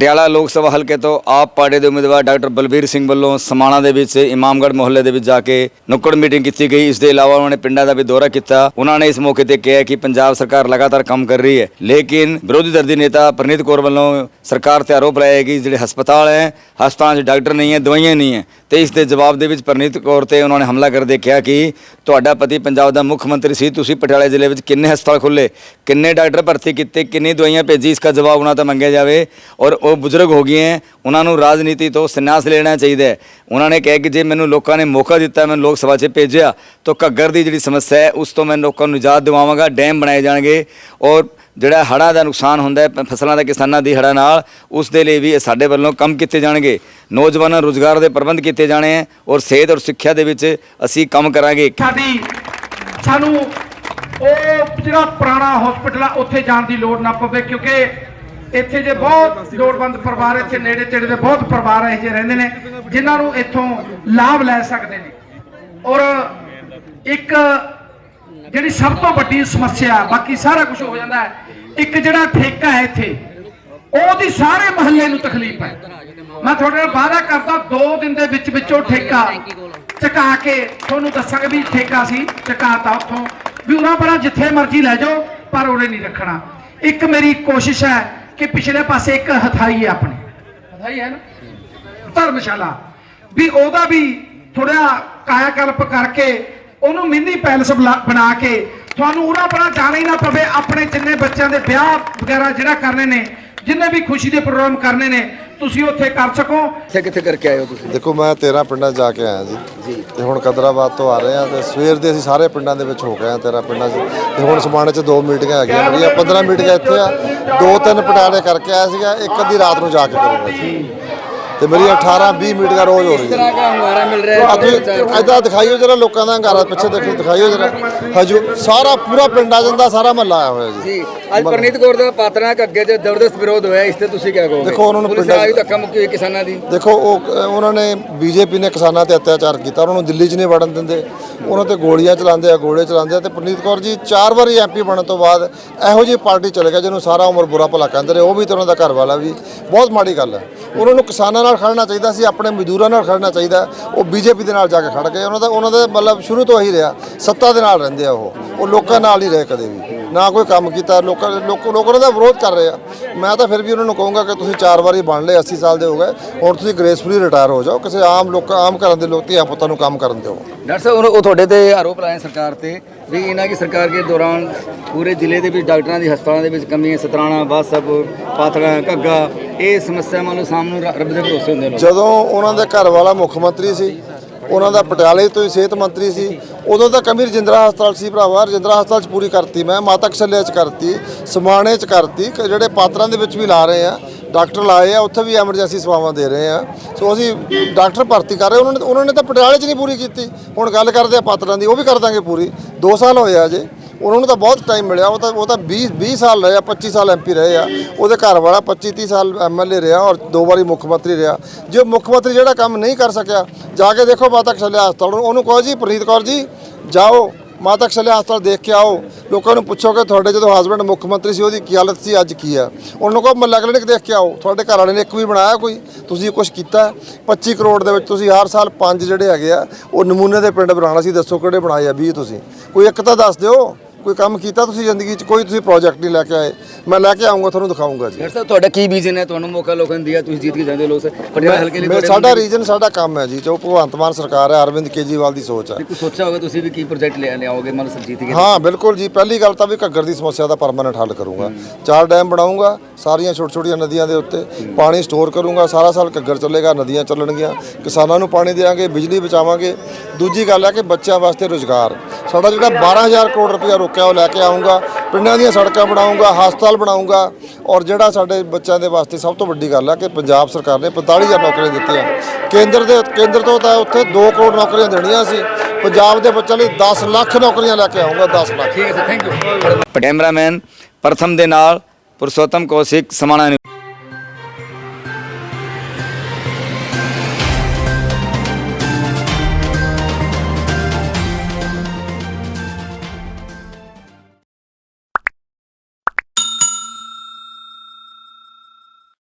ਪਟਿਆਲਾ ਲੋਕ ਸਭਾ ਹਲਕੇ ਤੋਂ ਆਪ ਪਾਰਟੀ ਦੇ ਉਮੀਦਵਾਰ ਡਾਕਟਰ ਬਲਬੀਰ ਸਿੰਘ ਵੱਲੋਂ ਸਮਾਣਾ ਦੇ ਵਿੱਚ ਇਮਾਮਗੜ੍ਹ ਮੁਹੱਲੇ ਦੇ ਵਿੱਚ ਜਾ ਕੇ ਨੁੱਕੜ ਮੀਟਿੰਗ ਕੀਤੀ ਗਈ। ਇਸ ਦੇ ਇਲਾਵਾ ਉਹਨਾਂ ਨੇ ਪਿੰਡਾਂ ਦਾ ਵੀ ਦੌਰਾ ਕੀਤਾ। ਉਹਨਾਂ ਨੇ ਇਸ ਮੌਕੇ ਤੇ ਕਿਹਾ ਕਿ ਪੰਜਾਬ ਸਰਕਾਰ ਲਗਾਤਾਰ ਕੰਮ ਕਰ ਰਹੀ ਹੈ। ਲੇਕਿਨ ਵਿਰੋਧੀ ਧਿਰ ਦੀ ਨੇਤਾ ਪ੍ਰਨੀਤ ਕੌਰ ਵੱਲੋਂ ਸਰਕਾਰ ਤੇ ਆਰੋਪ ਲਾਇਆ ਕਿ ਜਿਹੜੇ ਹਸਪਤਾਲ ਹੈ, ਹਸਪਤਾਲਾਂ 'ਚ ਡਾਕਟਰ ਨਹੀਂ ਹੈ, ਦਵਾਈਆਂ ਨਹੀਂ ਹੈ। ਤੇ ਇਸ ਦੇ ਜਵਾਬ ਦੇ ਵਿੱਚ ਪ੍ਰਨੀਤ ਕੌਰ ਤੇ ਉਹਨਾਂ ਨੇ ਹਮਲਾ ਕਰਦੇ ਕਿਹਾ ਕਿ ਤੁਹਾਡਾ ਪਤੀ ਪੰਜਾਬ ਦਾ ਮੁੱਖ ਮੰਤਰੀ ਸੀ। ਤੁਸੀਂ ਪਟਿਆਲਾ ਜ਼ਿਲ੍ਹੇ ਵਿੱਚ ਕਿੰਨੇ ਹਸਪਤਾਲ ਖੁੱਲੇ ਕਿੰਨੇ ਡਾਕਟਰ ਭਰਤੀ ਕੀਤੇ, ਕਿੰਨੀ ਦਵਾਈਆਂ ਭੇਜੀ, ਇਸ ਦਾ ਜਵਾਬ ਉਹਨਾਂ ਤੋਂ ਮੰਗਿਆ ਜਾਵੇ। ਔਰ ਉਹ ਬਜ਼ੁਰਗ ਹੋ ਗਏ ਹੈ ਉਹਨਾਂ ਨੂੰ ਰਾਜਨੀਤੀ ਤੋਂ ਸੰਨਿਆਸ ਲੈਣਾ ਚਾਹੀਦਾ ਹੈ। ਉਹਨਾਂ ਨੇ ਕਿਹਾ ਕਿ ਜੇ ਮੈਨੂੰ ਲੋਕਾਂ ਨੇ ਮੌਕਾ ਦਿੱਤਾ ਮੈਨੂੰ ਲੋਕ ਸਭਾ 'ਚ ਭੇਜਿਆ, ਤਾਂ ਘੱਗਰ ਦੀ ਜਿਹੜੀ ਸਮੱਸਿਆ ਹੈ, ਉਸ ਤੋਂ ਮੈਂ ਲੋਕਾਂ ਨੂੰ ਨਿਜਾਤ ਦਿਵਾਵਾਂਗਾ, ਡੈਮ ਬਣਾਏ ਜਾਣਗੇ ਔਰ ਜਿਹੜਾ ਹੜ੍ਹਾਂ ਦਾ ਨੁਕਸਾਨ ਹੁੰਦਾ ਹੈ, ਫਸਲਾਂ ਦਾ, ਕਿਸਾਨਾਂ ਦੀ ਹੜ੍ਹਾਂ ਨਾਲ, ਉਸ ਦੇ ਲਈ ਵੀ ਸਾਡੇ ਵੱਲੋਂ ਕੰਮ ਕੀਤੇ ਜਾਣਗੇ। ਨੌਜਵਾਨਾਂ ਨੂੰ ਰੋਜ਼ਗਾਰ ਦੇ ਪ੍ਰਬੰਧ ਕੀਤੇ ਜਾਣੇ ਹੈ ਔਰ ਸਿਹਤ ਔਰ ਸਿੱਖਿਆ ਦੇ ਵਿੱਚ ਅਸੀਂ ਕੰਮ ਕਰਾਂਗੇ। ਸਾਡੀ, ਸਾਨੂੰ ਉਹ ਜਿਹੜਾ ਪੁਰਾਣਾ ਹਸਪੀਟਲ ਆ, ਉੱਥੇ ਜਾਣ ਦੀ ਲੋੜ ਨਾ ਪਵੇ ਕਿਉਂਕਿ ਇੱਥੇ ਜੇ ਬਹੁਤ ਲੋੜਵੰਦ ਪਰਿਵਾਰ ਇੱਥੇ ਨੇੜੇ ਤੇੜੇ ਦੇ ਬਹੁਤ ਪਰਿਵਾਰ ਇਹੋ ਜਿਹੇ ਰਹਿੰਦੇ ਨੇ, ਜਿਨ੍ਹਾਂ ਨੂੰ ਇੱਥੋਂ ਲਾਭ ਲੈ ਸਕਦੇ ਨੇ। ਔਰ ਇੱਕ ਜਿਹੜੀ ਸਭ ਤੋਂ ਵੱਡੀ ਸਮੱਸਿਆ, ਬਾਕੀ ਸਾਰਾ ਕੁਝ ਹੋ ਜਾਂਦਾ ਹੈ, ਇੱਕ ਜਿਹੜਾ ਠੇਕਾ ਹੈ ਇੱਥੇ, ਉਹਦੀ ਸਾਰੇ ਮਹੱਲੇ ਨੂੰ ਤਕਲੀਫ ਹੈ। ਮੈਂ ਤੁਹਾਡੇ ਨਾਲ ਵਾਅਦਾ ਕਰਦਾ 2 ਦਿਨ ਦੇ ਵਿੱਚ ਵਿੱਚ ਉਹ ਠੇਕਾ ਚਕਾ ਕੇ ਤੁਹਾਨੂੰ ਦੱਸਾਂਗੇ ਵੀ ਠੇਕਾ ਸੀ, ਚੁਕਾਤਾ ਉੱਥੋਂ। ਵੀ ਉਹਨਾਂ ਬੜਾ ਜਿੱਥੇ ਮਰਜ਼ੀ ਲੈ ਜਾਓ, ਪਰ ਉਹਨੇ ਨਹੀਂ ਰੱਖਣਾ। ਇੱਕ ਮੇਰੀ ਕੋਸ਼ਿਸ਼ ਹੈ ਕਿ ਪਿਛਲੇ ਪਾਸੇ ਇੱਕ ਹਥਾਈ ਹੈ ਆਪਣੀ। ਹਥਾਈ ਹੈ ਨਾ? ਧਰਮਸ਼ਾਲਾ। ਵੀ ਉਹਦਾ ਵੀ ਥੋੜਾ ਕਾਇਆਕਲਪ ਕਰਕੇ ਉਹਨੂੰ ਮਿੰਨੀ ਪੈਲਸ ਬਲਾ- ਬਣਾ ਕੇ ਤੁਹਾਨੂੰ ਉਹਨਾਂ ਪਰਾਂ ਜਾਣਾ ਹੀ ਨਾ ਪਵੇ, ਆਪਣੇ ਜਿੰਨੇ ਬੱਚਿਆਂ ਦੇ ਵਿਆਹ ਵਗੈਰਾ ਜਿਹੜਾ ਕਰਨੇ ਨੇ ਜਿੰਨੇ ਵੀ ਖੁਸ਼ੀ ਦੇ ਪ੍ਰੋਗਰਾਮ ਕਰਨੇ ਨੇ ਤੁਸੀਂ ਉੱਥੇ ਕਰ ਸਕੋ। ਕਿੱਥੇ ਕਿੱਥੇ ਕਰਕੇ ਆਏ ਹੋ ਤੁਸੀਂ? ਦੇਖੋ ਮੈਂ 13 ਪਿੰਡਾਂ 'ਚ ਜਾ ਕੇ ਆਇਆ ਜੀ। ਤੇ ਹੁਣ ਕਦਰਾਬਾਦ ਤੋਂ ਆ ਰਹੇ ਆ ਤੇ ਸਵੇਰ ਦੇ ਅਸੀਂ ਸਾਰੇ ਪਿੰਡਾਂ ਦੇ ਵਿੱਚ ਹੋ ਗਏ ਆ 13 ਪਿੰਡਾਂ 'ਚ। ਤੇ ਹੁਣ ਸਮਾਣੇ 'ਚ ਦੋ ਮੀਟਿੰਗਾਂ ਹੈਗੀਆਂ ਮੇਰੀਆਂ 15 ਮੀਟਿੰਗਾਂ ਇੱਥੇ ਆ। ਦੋ ਤਿੰਨ ਪਟਿਆਲੇ ਕਰਕੇ ਆਇਆ ਸੀਗਾ ਇੱਕ ਅੱਧੀ ਰਾਤ ਨੂੰ ਜਾ ਕੇ ਕਰੂੰਗਾ। ਜੀ। ਤੇ ਮੇਰੀ 18 20 ਮੀਟਿੰਗਾਂ ਰੋਜ਼ ਹੋ ਰਹੀਆਂ ਤਰ੍ਹਾਂ ਦਾ ਹੰਗਾਰਾ ਮਿਲ ਰਿਹਾ ਆ ਤੁਸੀਂ ਇਦਾਂ ਦਿਖਾਈਓ ਜਰਾ ਲੋਕਾਂ ਦਾ ਹੰਗਾਰਾ ਪਿੱਛੇ ਦੇਖੋ ਦਿਖਾਈਓ ਜਰਾ। ਹਜੂ ਸਾਰਾ ਪੂਰਾ ਪਿੰਡ ਆ ਜਾਂਦਾ ਸਾਰਾ ਮਹੱਲਾ ਆਇਆ ਹੋਇਆ ਜੀ। ਜੀ ਅੱਜ ਪ੍ਰਨੀਤ ਕੌਰ ਦਾ ਪਾਤਰਾਂ ਅੱਗੇ ਜੇ ਜ਼ਬਰਦਸਤ ਵਿਰੋਧ ਹੋਇਆ ਇਸ ਤੇ ਤੁਸੀਂ ਕੀ ਕਹੋਗੇ? ਦੇਖੋ, ਉਹਨਾਂ ਨੂੰ ਪੁਲਿਸ ਪਿੰਡਾਂ ਆਈ ਧੱਕਾ ਮੁੱਕੀ ਹੋਈ ਕਿਸਾਨਾਂ ਦੀ। ਦੇਖੋ ਉਹ ਉਹਨਾਂ ਨੇ ਬੀਜੇਪੀ ਨੇ ਕਿਸਾਨਾਂ ਤੇ ਅਤਿਆਚਾਰ ਕੀਤਾ ਉਹਨਾਂ ਨੂੰ ਦਿੱਲੀ 'ਚ ਨਹੀਂ ਵੜਨ ਦਿੰਦੇ। ਉਹਨਾਂ ਤੇ ਗੋਲੀਆਂ ਚਲਾਉਂਦੇ ਆ ਗੋਲੇ ਚਲਾਉਂਦੇ ਆ ਤੇ ਪ੍ਰਨੀਤ ਕੌਰ ਜੀ ਚਾਰ ਵਾਰੀ ਐਮਪੀ ਬਣਨ ਤੋਂ ਬਾਅਦ ਇਹੋ ਜਿਹੀ ਪਾਰਟੀ ਚਲੇ ਗਿਆ ਜਿਹਨੂੰ ਸਾਰਾ ਉਮਰ ਬੁਰਾ ਭਲਾ ਕਹਿੰਦੇ ਰਹੇ ਉਹ ਵੀ ਤੇ ਉਹਨਾਂ ਦਾ ਘਰ ਵਾਲਾ ਵੀ। ਬਹੁਤ ਮਾੜੀ ਗੱਲ ਹੈ। ਉਹਨਾਂ ਨੂੰ ਕਿਸਾਨਾਂ ਨਾਲ ਖੜਨਾ ਚਾਹੀਦਾ ਸੀ, ਆਪਣੇ ਮਜ਼ਦੂਰਾਂ ਨਾਲ ਖੜਨਾ ਚਾਹੀਦਾ। ਉਹ ਬੀਜੇਪੀ ਦੇ ਨਾਲ ਜਾ ਕੇ ਖੜ ਗਏ। ਉਹਨਾਂ ਦਾ ਉਹਨਾਂ ਦਾ ਮਤਲਬ ਸ਼ੁਰੂ ਤੋਂ ਇਹੀ ਰਿਹਾ। ਸੱਤਾ ਦੇ ਨਾਲ ਰਹਿੰਦੇ ਆ ਉਹ। ਉਹ ਲੋਕਾਂ ਨਾਲ ਨਹੀਂ ਰਹੇ ਕਦੇ ਵੀ। ਨਾ ਕੋਈ ਕੰਮ ਕੀਤਾ ਲੋਕਾਂ ਲੋਕ ਲੋਕ ਦਾ ਵਿਰੋਧ ਕਰ ਰਹੇ ਆ। ਮੈਂ ਤਾਂ ਫਿਰ ਵੀ ਉਹਨਾਂ ਨੂੰ ਕਹੂੰਗਾ ਕਿ ਤੁਸੀਂ ਚਾਰ ਵਾਰੀ ਬਣ ਲਏ 80 ਸਾਲ ਦੇ ਹੋ ਗਏ ਹੁਣ ਤੁਸੀਂ ਗ੍ਰੇਸਫੁਲੀ ਰਿਟਾਇਰ ਹੋ ਜਾਓ। ਕਿਸੇ ਆਮ ਲੋਕ ਆਮ ਘਰਾਂ ਦੇ ਲੋਕ ਧੀਆਂ ਪੁੱਤਾਂ ਨੂੰ ਕੰਮ ਕਰਨ ਦਿਓ। ਡਾਕਟਰ ਸਾਹਿਬ ਉਹ- ਤੁਹਾਡੇ ਤੇ ਆਰੋਪ ਲਾਏ ਸਰਕਾਰ ਤੇ ਵੀ ਇਹਨਾਂ ਦੀ ਸਰਕਾਰ ਦੇ ਦੌਰਾਨ ਪੂਰੇ ਜ਼ਿਲ੍ਹੇ ਦੇ ਵਿੱਚ ਡਾਕਟਰਾਂ ਦੀ ਹਸਪਤਾਲਾਂ ਦੇ ਵਿੱਚ ਕਮੀ ਹੈ ਸਤਰਾਣਾ ਬਾਸਪ ਪਾਤੜਾ ਘੱਗਾ ਇਹ ਸਮੱਸਿਆਵਾਂ ਨੂੰ ਸਾਹਮਣੇ ਰੱਬ ਦੇ ਭਰੋਸੇ ਹੁੰਦੇ ਨੇ ਜਦੋਂ ਉਹਨਾਂ ਦੇ ਘਰ ਵਾਲਾ ਮੁੱਖ ਮੰਤਰੀ ਸੀ ਉਹਨਾਂ ਦਾ ਪਟਿਆਲੇ ਤੋਂ ਹੀ ਸਿਹਤ ਮੰਤਰੀ ਸੀ। ਉਦੋਂ ਤਾਂ ਕਮੀ ਰਜਿੰਦਰਾ ਹਸਪਤਾਲ ਸੀ ਭਰਾਵਾ। ਰਜਿੰਦਰਾ ਹਸਪਤਾਲ 'ਚ ਪੂਰੀ ਕਰਤੀ ਮੈਂ, ਮਾਤਾ ਕਸ਼ਲਿਆ 'ਚ ਕਰਤੀ, ਸਮਾਣੇ 'ਚ ਕਰਤੀ, ਕ- ਜਿਹੜੇ ਪਾਤਰਾਂ ਦੇ ਵਿੱਚ ਵੀ ਲਾ ਰਹੇ ਆ, ਡਾਕਟਰ ਲਾਏ ਆ, ਉੱਥੇ ਵੀ ਐਮਰਜੈਂਸੀ ਸੇਵਾਵਾਂ ਦੇ ਰਹੇ ਆ। ਸੋ ਅਸੀਂ ਡਾਕਟਰ ਭਰਤੀ ਕਰ ਰਹੇ ਉਹਨਾਂ ਨੇ ਉਹਨਾਂ ਨੇ ਤਾਂ ਪਟਿਆਲੇ 'ਚ ਨਹੀਂ ਪੂਰੀ ਕੀਤੀ। ਹੁਣ ਗੱਲ ਕਰਦੇ ਆ ਪਾਤਰਾਂ ਦੀ, ਉਹ ਵੀ ਕਰ ਦਾਂਗੇ ਪੂਰੀ। 2 ਸਾਲ ਹੋਏ ਆ ਜੇ ਉਹਨਾਂ ਨੂੰ ਤਾਂ ਬਹੁਤ ਟਾਈਮ ਮਿਲਿਆ, ਉਹ ਤਾਂ ਉਹ ਤਾਂ 20 20 ਸਾਲ ਰਹੇ ਆ 25 ਸਾਲ ਐਮਪੀ ਰਹੇ ਆ। ਉਹਦੇ ਘਰ ਵਾਲਾ 25 30 ਸਾਲ ਐਮਐਲਏ ਰਿਹਾ ਔਰ ਦੋ ਵਾਰੀ ਮੁੱਖ ਮੰਤਰੀ ਰਿਹਾ। ਜੇ ਮੁੱਖ ਮੰਤਰੀ ਜਿਹੜਾ ਕੰਮ ਨਹੀਂ ਕਰ ਸਕਿਆ, ਜਾ ਕੇ ਦੇਖੋ ਮਾਤਾ ਕਸ਼ਲਿਆ ਹਸਪਤਾਲ ਉਹਨੂੰ ਕਹੋ ਜੀ ਪ੍ਰੀਤ ਕੌਰ ਜੀ, ਜਾਓ, ਮਾਤਾ ਕਸ਼ਲਿਆ ਹਸਪਤਾਲ ਦੇਖ ਕੇ ਆਓ। ਲੋਕਾਂ ਨੂੰ ਪੁੱਛੋ ਕਿ ਤੁਹਾਡੇ ਜਦੋਂ ਹਸਬੰਡ ਮੁੱਖ ਮੰਤਰੀ ਸੀ, ਉਹਦੀ ਕੀ ਹਾਲਤ ਸੀ, ਅੱਜ ਕੀ ਆ? ਉਹਨੂੰ ਕਹੋ, ਮੱਲਾ ਕਲੀਨਿਕ ਦੇਖ ਕੇ ਆਓ। ਤੁਹਾਡੇ ਘਰ ਵਾਲੇ ਨੇ ਇੱਕ ਵੀ ਬਣਾਇਆ ਕੋਈ? ਤੁਸੀਂ ਕੁਝ ਕੀਤਾ? 25 ਕਰੋੜ ਦੇ ਵਿੱਚ ਤੁਸੀਂ ਹਰ ਸਾਲ ਪੰਜ ਜਿਹੜੇ ਹੈਗੇ ਆ, ਉਹ ਨਮੂਨੇ ਦੇ ਪਿੰਡ ਬਣਾਉਣਾ ਸੀ, ਦੱਸੋ ਕਿਹੜੇ ਬਣਾਏ ਆ 20 ਤੁਸੀਂ? ਕੋਈ ਇੱਕ ਤਾਂ ਦੱਸ ਦਿਓ। ਕੋਈ ਕੰਮ ਕੀਤਾ ਤੁਸੀਂ ਜ਼ਿੰਦਗੀ 'ਚ? ਕੋਈ ਤੁਸੀਂ ਪ੍ਰੋਜੈਕਟ ਨਹੀਂ ਲੈ ਕੇ ਆਏ। ਮੈਂ ਲੈ ਕੇ ਆਉਂਗਾ ਤੁਹਾਨੂੰ ਦਿਖਾਉਂਗਾ ਜੀ। ਡਾਕਟਰ ਸਾਹਿਬ ਤੁਹਾਡਾ ਕੀ ਵਿਜ਼ਨ ਹੈ? ਤੁਹਾਨੂੰ ਮੌਕਾ ਲੋਕਾਂ ਨੇ ਦਿਆ ਤੁਸੀਂ ਜਿੱਤ ਕੇ ਜਾਂਦੇ ਹੋ ਲੋਕ ਪਟਿਆਲਾ ਹਲਕੇ ਲਈ ਮੈਂ ਤੁਹਾਡੇ ਸਾਡਾ ਰੀਜਨ ਸਾਡਾ ਕੰਮ ਹੈ ਜੀ ਜੋ ਭਗਵੰਤ ਮਾਨ ਸਰਕਾਰ ਹੈ ਅਰਵਿੰਦ ਕੇਜਰੀਵਾਲ ਦੀ ਸੋਚ ਹੈ। ਕੁਝ ਸੋਚਿਆ ਹੋਗਾ ਤੁਸੀਂ ਵੀ ਕੀ ਪ੍ਰੋਜੈਕਟ ਲੈ ਲਿਆਓਗੇ ਮਤਲਬ ਸਰ ਜਿੱਤ ਕੇ ਹਾਂ ਬਿਲਕੁਲ ਜੀ। ਪਹਿਲੀ ਗੱਲ ਤਾਂ ਵੀ ਘੱਗਰ ਦੀ ਸਮੱਸਿਆ ਦਾ ਪਰਮਾਨੈਂਟ ਹੱਲ ਕਰੂੰਗਾ। ਚਾਰ ਡੈਮ ਬਣਾਉਂਗਾ ਸਾਰੀਆਂ ਛੋਟੀ ਛੋਟੀਆਂ ਨਦੀਆਂ ਦੇ ਉੱਤੇ ਪਾਣੀ ਸਟੋਰ ਕਰੂੰਗਾ ਸਾਰਾ ਸਾਲ ਘੱਗਰ ਚੱਲੇਗਾ ਨਦੀਆਂ ਚੱਲਣਗੀਆਂ। ਕਿਸਾਨਾਂ ਨੂੰ ਪਾਣੀ ਦੇਵਾਂਗੇ ਬਿਜਲੀ ਬਚਾਵਾਂਗੇ। ਦੂਜੀ ਗੱਲ ਹੈ ਕਿ ਬੱਚਿਆਂ ਵਾਸਤੇ ਰੋਜ਼ਗਾਰ। ਸਾਡਾ ਜਿਹੜਾ 12000 ਕਰੋੜ ਰੁਪਇਆ ਰੋਕਿਆ ਉਹ ਲੈ ਕੇ ਆਉਂਗਾ ਪਿੰਡਾਂ ਦੀਆਂ ਸੜਕਾਂ ਬਣਾਉਂਗਾ ਹਸਪਤਾਲ ਬਣਾਉਂਗਾ ਔਰ ਜਿਹੜਾ ਸਾਡੇ ਬੱਚਿਆਂ ਦੇ ਵਾਸਤੇ ਸਭ ਤੋਂ ਵੱਡੀ ਗੱਲ ਹੈ ਕਿ ਪੰਜਾਬ ਸਰਕਾਰ ਨੇ 45000 ਨੌਕਰੀਆਂ ਦਿੱਤੀਆਂ। ਕੇਂਦਰ ਦੇ ਕੇਂਦਰ ਤੋਂ ਤਾਂ ਉੱਥੇ 2 ਕਰੋੜ ਨੌਕਰੀਆਂ ਦੇਣੀਆਂ ਸੀ। ਪੰਜਾਬ ਦੇ ਬੱਚਿਆਂ ਲਈ 10 ਲੱਖ ਨੌਕਰੀਆਂ ਲੈ ਕੇ ਆਉਂਗਾ 10 ਲੱਖ। ਠੀਕ ਹੈ ਸਰ ਥੈਂਕ ਯੂ ਕੈਮਰਾਮੈਨ ਪ੍ਰਥਮ ਦੇ ਨਾਲ ਪੁਰਸ਼ੋਤਮ ਕੌਸ਼ਿਕ ਸਮਾਣਾ